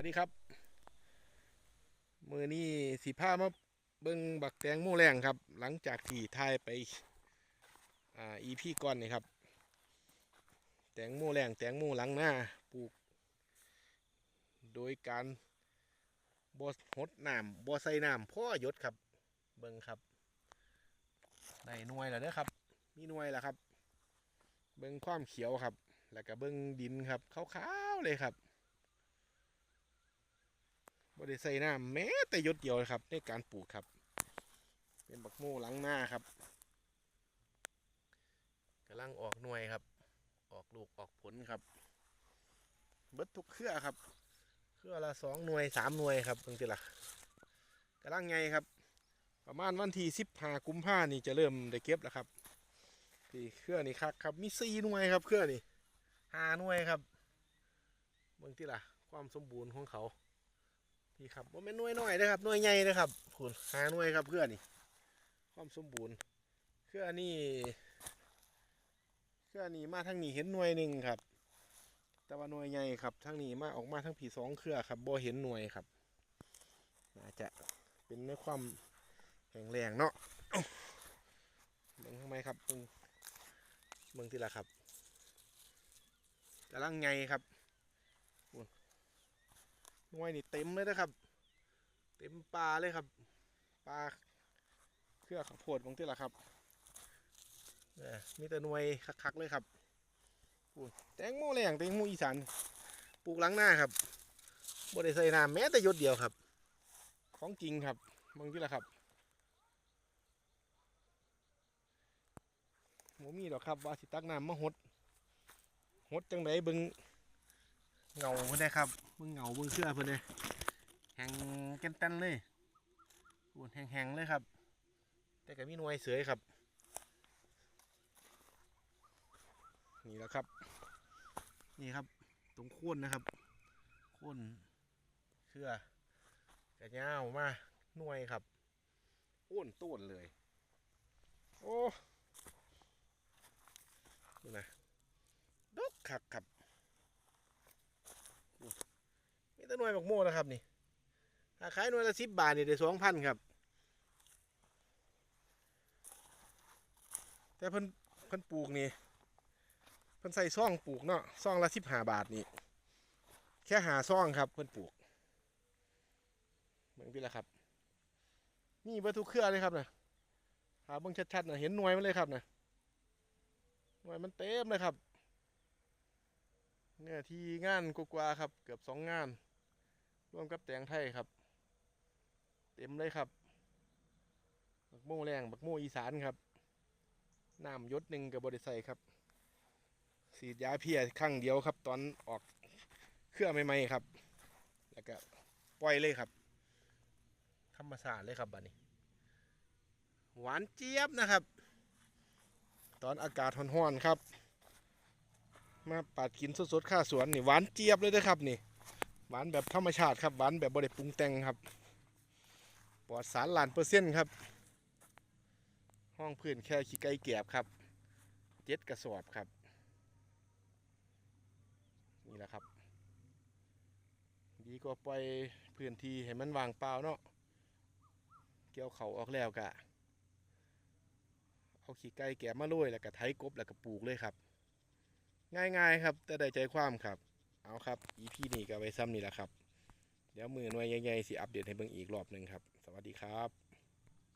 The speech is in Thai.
วัสดีครับ มือนี้สีผ้ามาเบิ้งบักแตงโมแรงครับ หลังจากที่ทายไปอ่าอีพี่ก่อนนี่ครับ แตงโมแรงแตงโมหลังหน้าปลูก โดยการบอหดน้ำบอใส่น้ำพ่อหยศครับ เบิ้งครับได้หน่วยแล้วเด้อครับ มีหน่วยแล้วครับ เบิ้งความเขียวครับ แล้วก็เบิ้งดินครับขาวๆเลยครับ บริใส่น้ำแม้แต่หยดเดียวเลยครับในการปลูกครับ เป็นบักโม่หลังหน้าครับกำลังออกหน่วยครับ ออกลูกออกผลครับเบิดทุกเครือครับ เครือละสองหน่วยสามหน่วยครับเพิ่งทีละกำลังไงครับ ประมาณวันที่สิบห้ากุมภานี่จะเริ่มได้เก็บแล้วครับที่เครือนี่ครับครับมีสี่หน่วยครับเครือนี่ห้าหน่วยครับเบิ่งที่ละความสมบูรณ์ของเขา นี่ครับว่าเป็นหน่วยน้อยนะครับหน่วยใหญ่นะครับคุณหาหน่วยครับเพื่อนี่ความสมบูรณ์เครือนี่เครือนี่มาทางนี้เห็นหน่วยหนึ่งครับ แต่ว่าหน่วยใหญ่ครับทางนี้มาออกมาทั้งผีสองเครือครับบ่เห็นหน่วยครับน่าจะเป็นในความแข็งแรงเนาะเอ้าเบิ่งทำไมครับเบิ่งเบิ่งทีละครับกำลังไงครับ หน่วยนี่เต็มเลยนะครับ เต็มปลาเลยครับปลาเครือข้าวโพดของที่ละครับนี่มีแต่หน่วยคักๆเลยครับแตงโมแรงแตงโมอีสานปลูกหลังหน้าครับบ่ได้ใส่น้ำแม้แต่หยดเดียวครับ ของจริงครับบางที่ละครับโมมีดอกครับว่าสิตักน้ำมาหดหดจังไดเบิง เงาเพื่อนได้ครับมึงเงามึงเสื้อเพื่อนเลยแหงเกันตันเลยปูนแหงๆเลยครับ แต่ก็มีหน่วยเสือครับ นี่แหละครับ นี่ครับ ตรงโค่นนะครับโค่นเครือกระเงาวมาหน่วยครับอ้นต้นเลย โอ้ดูนะดกคักครับ มีแต่ หน่วยบักโม่นะครับนี่ถ้าขายหน่วยละสิบบาทนี่ได้สองพันครับ แต่เพิ่นเพิ่นปลูกนี่เพิ่นใส่ซ่องปลูกเนาะซ่องละสิบห้าบาทนี่แค่หาซ่องครับเพิ่นปลูกเหมือนพี่ละครับ นี่เบอร์ทุกเครือเลยครับนะหาเบิ่งชัดๆนะเห็นหน่วยมันเลยครับนะหน่วยมันเต็มเลยครับเนี่ยที่งานกว่าๆครับ เกือบสองงาน ร่วมกับแตงไทยครับ เต็มเลยครับ บักโม่แรงบักโม่อีสานครับน้ำยศหนึ่งกับบริษัทครับ สีดยาเพียครั้งเดียวครับ ตอนออกเครื่องใหม่ๆครับ แล้วก็ปล่อยเลยครับ ธรรมศาสตร์เลยครับบัดนี้ หวานเจี๊ยบนะครับ ตอนอากาศร้อนๆครับ มาปาดกินสดๆข้าสวนนี่หวานเจี๊ยบเลยนะครับนี่ หวานแบบธรรมชาติครับหวานแบบบริปรุงแต่งครับปลอดสารหลานเปอร์เซ็นต์ครับ ห้องพื้นแค่ขี้ไก่แกบครับเจ็ดกระสอบครับ นี่แหละครับ ดีกว่าปล่อยพื้นที่ให้มันว่างเปล่าเนาะเกี่ยวเขาออกแล้วกะเอาขี้ไก่แกบมาโรยแล้วก็ไถกบแล้วก็ปลูกเลยครับ ง่ายๆครับ แต่ได้ใจความครับ เอาครับ EP นี้ก็ไว้ซ้ำนี่แหละครับ เดี๋ยวมือหน่วยใหญ่ๆสิอัปเดตให้เบิ่งอีกรอบหนึ่งครับ สวัสดีครับ